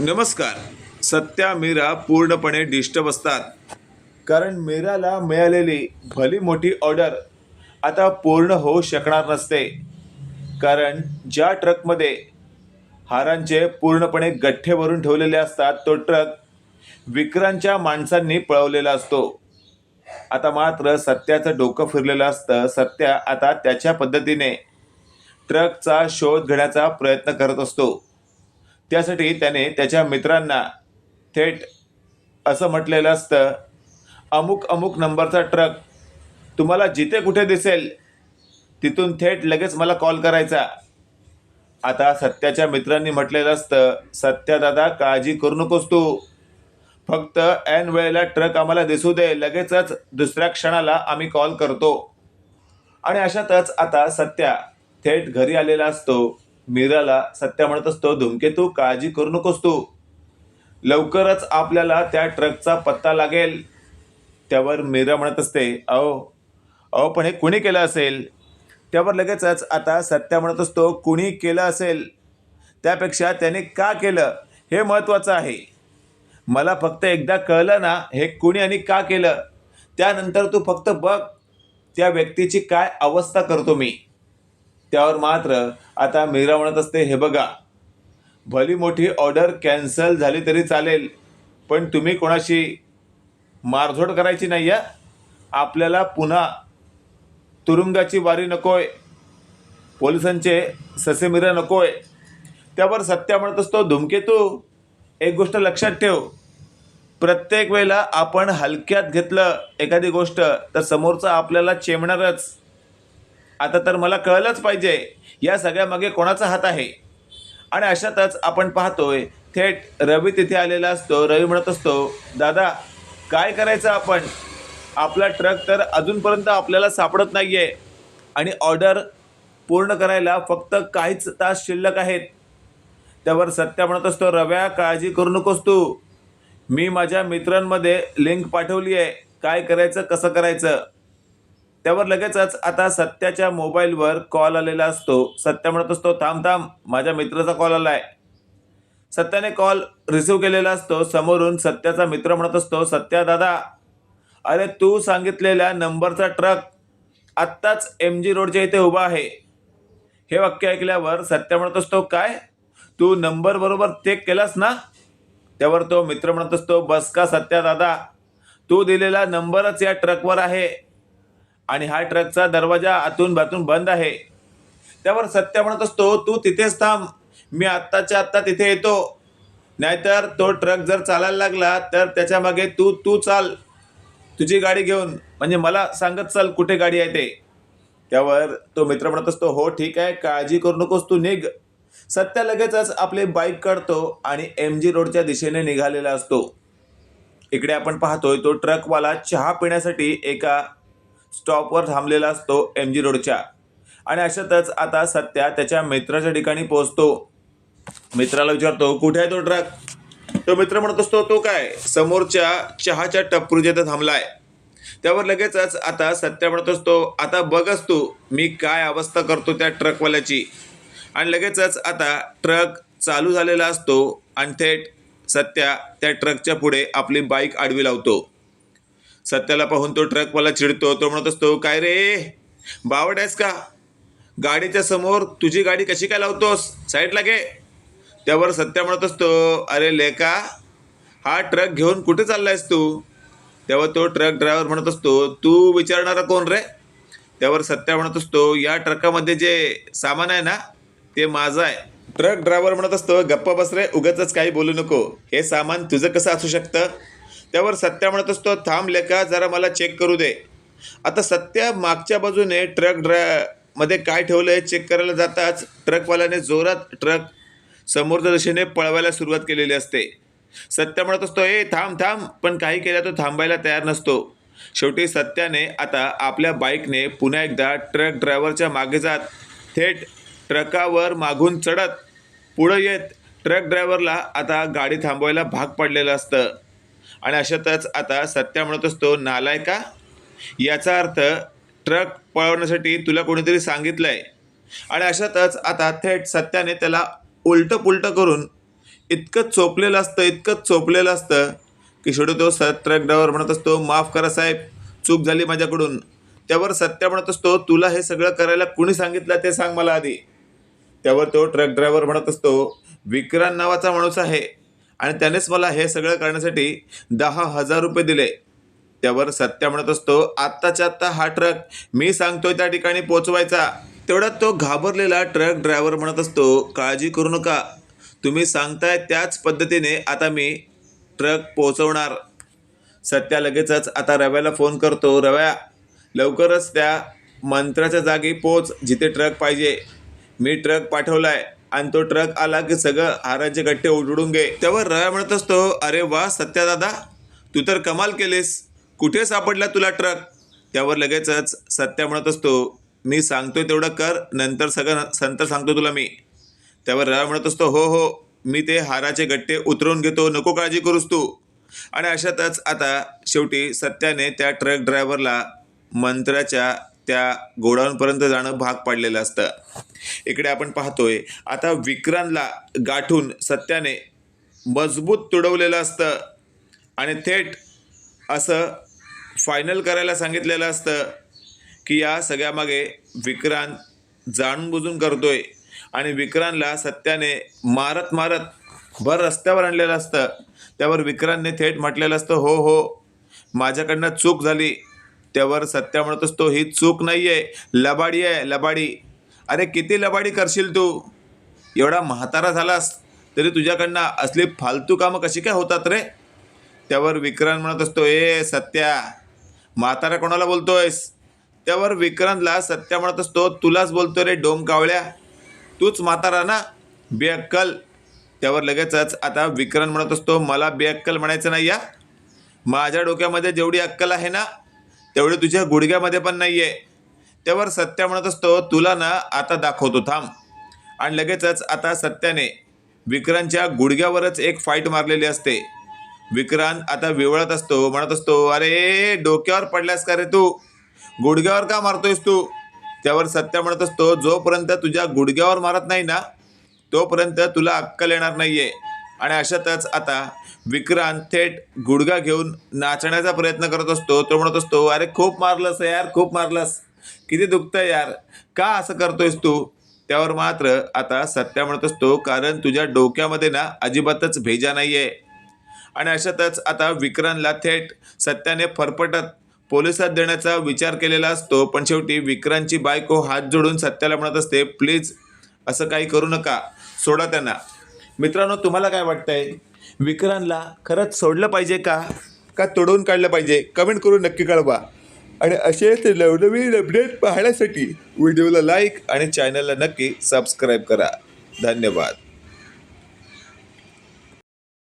नमस्कार. सत्या मीरा पूर्णपणे डिस्टर्ब असतात. कारण मीराला मिळालेली भली मोठी ऑर्डर आता पूर्ण होऊ शकणार नसते. कारण ज्या ट्रकमध्ये हारांचे पूर्णपणे गठ्ठे भरून ठेवलेले असतात तो ट्रक विक्रांतच्या माणसांनी पळवलेला असतो. आता मात्र सत्याचं डोकं फिरलेलं असतं. सत्या आता त्याच्या पद्धतीने ट्रकचा शोध घेण्याचा प्रयत्न करत असतो. त्यासाठी त्याने त्याच्या मित्रांना थेट असं म्हटलेलं असतं अमुक अमुक नंबरचा ट्रक तुम्हाला जिथे कुठे दिसेल तिथून थेट लगेच मला कॉल करायचा. आता सत्याच्या मित्रांनी म्हटलेलं असतं सत्या दादा काळजी करू नकोस तू. फक्त ऐन वेळेला ट्रक आम्हाला दिसू दे लगेचच दुसऱ्या क्षणाला आम्ही कॉल करतो. आणि अशातच आता सत्या थेट घरी आलेला असतो. मीराला सत्या म्हणत असतो धुमकेतू काळजी करू नकोस तू. लवकरच आपल्याला त्या ट्रकचा पत्ता लागेल. त्यावर मीरा म्हणत असते अहो अहो पण हे कुणी केलं असेल? त्यावर लगेचच आता सत्या म्हणत असतो कुणी केलं असेल? त्यापेक्षा त्याने का केलं? हे महत्त्वाचं आहे. मला फक्त एकदा कळलं ना हे कुणी आणि का केलं? त्यानंतर तू फक्त बघ त्या व्यक्तीची काय अवस्था करतो मी. त्यावर मात्र आता मीरा म्हणत असते हे बघा भली मोठी ऑर्डर कॅन्सल झाली तरी चालेल पण तुम्ही कोणाशी मारझोड करायची नाही आहे आपल्याला पुन्हा तुरुंगाची वारी नकोय पोलिसांचे ससेमिरा नकोय. त्यावर सत्या म्हणत असतो धुमकेतू एक गोष्ट लक्षात ठेव प्रत्येक वेळेला आपण हलक्यात घेतलं एखादी गोष्ट तर समोरचा आपल्याला चेमणारच आता तर मला कळलंच पाहिजे या सगळ्यामागे कोणाचा हात आहे? आणि अशातच आपण पाहतोय थेट रवी तिथे आलेला असतो रवी म्हणत असतो दादा काय करायचं आपण? आपला ट्रक तर अजूनपर्यंत आपल्याला सापडत नाही आहे आणि ऑर्डर पूर्ण करायला फक्त काहीच तास शिल्लक आहेत. त्यावर सत्या म्हणत असतो रव्या काळजी करू नकोस तू. मी माझ्या मित्रांमध्ये लिंक पाठवली आहे काय करायचं कसं करायचं? त्यावर लगेचच आता सत्याच्या मोबाईलवर कॉल आलेला असतो. सत्या म्हणत असतो थांब थांब माझ्या मित्राचा कॉल आला आहे सत्याने कॉल रिसिव्ह केलेला असतो. समोरून सत्याचा मित्र म्हणत असतो सत्या दादा अरे तू सांगितलेल्या नंबरचा ट्रक आत्ताच एम जी रोडच्या इथे उभा आहे. हे वाक्य ऐकल्यावर सत्या म्हणत असतो काय? तू नंबर बरोबर चेक केलास ना? त्यावर तो मित्र म्हणत असतो बस का सत्या दादा? तू दिलेला नंबरच या ट्रकवर आहे. आणि हा ट्रकचा दरवाजा आतून बातून बंद आहे. त्यावर सत्या म्हणत असतो तू तिथेच थांब मी आत्ताच्या आत्ता तिथे येतो. नाहीतर तो ट्रक जर चालायला लागला तर त्याच्यामागे तू तू चाल तुझी गाडी घेऊन. म्हणजे मला सांगत चाल कुठे गाडी आहे ते. त्यावर तो मित्र म्हणत असतो हो ठीक आहे काळजी करू नकोस तू निघ. सत्या लगेचच आपली बाईक काढतो आणि एम जी रोडच्या दिशेने निघालेला असतो. इकडे आपण पाहतोय तो ट्रकवाला चहा पिण्यासाठी एका स्टॉपवर थांबलेला असतो एम जी रोडच्या. आणि अशातच आता सत्या त्याच्या मित्राच्या ठिकाणी पोहोचतो. मित्राला विचारतो कुठे आहे तो ट्रक? तो मित्र म्हणत असतो तो काय? समोरच्या चहाच्या टपरूच्या इथं थांबलाय. त्यावर लगेचच आता सत्या म्हणत असतो आता बघच तू मी काय अवस्था करतो त्या ट्रकवाल्याची. आणि लगेचच आता ट्रक चालू झालेला असतो आणि थेट सत्या त्या ट्रकच्या पुढे आपली बाईक आडवी लावतो. सत्याला पाहून तो ट्रकवाला चिडतो. तो म्हणत असतो काय रे? बावट आहेस का? गाडीच्या समोर तुझी गाडी कशी काय लावतोस? साईडला घे. त्यावर सत्या म्हणत असतो अरे लेका हा ट्रक घेऊन कुठे चाललायस तू? तेव्हा तो ट्रक ड्रायव्हर म्हणत असतो तू विचारणारा कोण रे? त्यावर सत्या म्हणत असतो या ट्रकामध्ये जे सामान आहे ना ते माझं आहे. ट्रक ड्रायव्हर म्हणत असतो गप्पा बस रे उगाच काही बोलू नको. हे सामान तुझं कसं असू शकतं? त्यावर सत्या म्हणत असतो थांब लेखा जरा मला चेक करू दे. आता सत्या मागच्या बाजूने ट्रक ड्रायमध्ये काय ठेवलं आहे चेक करायला जाताच ट्रकवाल्याने जोरात ट्रक समोरच्या दिशेने पळवायला सुरुवात केलेली असते. सत्या म्हणत असतो ए थांब थांब. पण काही केल्या तो थांबायला तयार नसतो. शेवटी सत्याने आता आपल्या बाईकने पुन्हा एकदा ट्रक ड्रायव्हरच्या मागे जात थेट ट्रकावर मागून चढत पुढं येत ट्रक ड्रायव्हरला आता गाडी थांबवायला भाग पडलेलं असतं. आणि अशातच आता सत्या म्हणत असतो नालाय का? याचा अर्थ ट्रक पळवण्यासाठी तुला कोणीतरी सांगितलं आहे आणि अशातच आता थेट सत्याने त्याला उलटं पुलटं करून इतकं चोपलेलं असतं इतकं चोपलेलं असतं की शेवटी तो स ट्रक ड्रायव्हर म्हणत असतो माफ करा साहेब चूक झाली माझ्याकडून. त्यावर सत्या म्हणत असतो तुला हे सगळं करायला कुणी सांगितलं ते सांग मला आधी. त्यावर तो ट्रक ड्रायव्हर म्हणत असतो विक्रांत नावाचा माणूस आहे. आणि त्यानेच मला हे सगळं करण्यासाठी दहा हजार रुपये दिले. त्यावर सत्या म्हणत असतो आत्ताच्या आत्ता हा ट्रक मी सांगतोय त्या ठिकाणी पोचवायचा. तेवढ्यात तो घाबरलेला ट्रक ड्रायव्हर म्हणत असतो काळजी करू नका. तुम्ही सांगताय त्याच पद्धतीने आता मी ट्रक पोचवणार. सत्या लगेचच आता रव्याला फोन करतो रव्या लवकरच त्या मंत्र्याच्या जागी पोच जिथे ट्रक पाहिजे. मी ट्रक पाठवला आहे आणि तो ट्रक आला की सगळं हाराचे गट्टे उडून घे. त्यावर रया म्हणत असतो अरे वा सत्या दादा तू तर कमाल केलीस. कुठे सापडला तुला ट्रक? त्यावर लगेचच सत्या म्हणत असतो मी सांगतोय तेवढं कर नंतर सगळं नंतर सांगतो तुला मी. त्यावर रया म्हणत असतो हो हो मी ते हाराचे गट्टे उतरवून घेतो नको काळजी करूस तू. आणि अशातच आता शेवटी सत्याने त्या ट्रक ड्रायव्हरला मंत्र्याच्या त्या गोडाऊनपर्यंत जाणं भाग पाडलेलं असतं. इकडे आपण पाहतोय आता विक्रांतला गाठून सत्याने मजबूत तुडवलेलं असतं. आणि थेट असं फायनल करायला सांगितलेलं असतं की या सगळ्यामागे विक्रांत जाणून बुजून करतोय. आणि विक्रांतला सत्याने मारत मारत भर रस्त्यावर आणलेलं असतं. त्यावर विक्रांतने थेट म्हटलेलं असतं हो हो माझ्याकडनं चूक झाली. त्यावर सत्या म्हणत असतो ही चूक नाही आहे लबाडी आहे लबाडी. अरे किती लबाडी करशील तू? एवढा म्हातारा झालास तरी तुझ्याकडनं असली फालतू कामं कशी काय होतात रे? त्यावर विक्रांत म्हणत असतो ए सत्या म्हातारा कोणाला बोलतोयस? त्यावर विक्रांतला सत्या म्हणत असतो तुलाच बोलतो रे डोम कावळ्या. तूच म्हातारा ना? बेअक्कल. त्यावर लगेचच आता विक्रांत म्हणत असतो मला बेअक्कल म्हणायचं नाही या. माझ्या डोक्यामध्ये जेवढी अक्कल आहे ना तेवढं तुझ्या गुडघ्यामध्ये पण नाही आहे त्यावर सत्या म्हणत असतो तुला ना आता दाखवतो थांब. आणि लगेचच आता सत्याने विक्रांतच्या गुडघ्यावरच एक फाईट मारलेली असते. विक्रांत आता विवळत असतो म्हणत असतो अरे डोक्यावर पडल्यास का रे तू? गुडघ्यावर का मारतोयस तू? त्यावर सत्या म्हणत असतो जोपर्यंत तुझ्या गुडघ्यावर मारत नाही ना तोपर्यंत तुला अक्कल येणार नाही आहे आणि अशातच आता विक्रांत थेट गुडघा घेऊन नाचण्याचा प्रयत्न करत असतो. तो म्हणत असतो अरे खूप मारलंस यार खूप मारलंस. किती दुखतंय यार. का असं करतोयस तू? त्यावर मात्र आता सत्या म्हणत असतो कारण तुझ्या डोक्यामध्ये ना अजिबातच भेजा नाहीये. आणि अशातच आता विक्रांतला थेट सत्याने फरफटत पोलिसात देण्याचा विचार केलेला असतो. पण शेवटी विक्रांतची बायको हात जोडून सत्याला म्हणत असते प्लीज असं काही करू नका. सोडा त्यांना. मित्रांनो तुम्हाला काय वाटतंय? विक्रांतला खरंच सोडलं पाहिजे का? का तोडवून काढलं पाहिजे? कमेंट करून नक्की कळवा. आणि असेच नवनवीन अपडेट पाहण्यासाठी व्हिडिओला लाईक आणि चॅनलला नक्की सबस्क्राईब करा. धन्यवाद.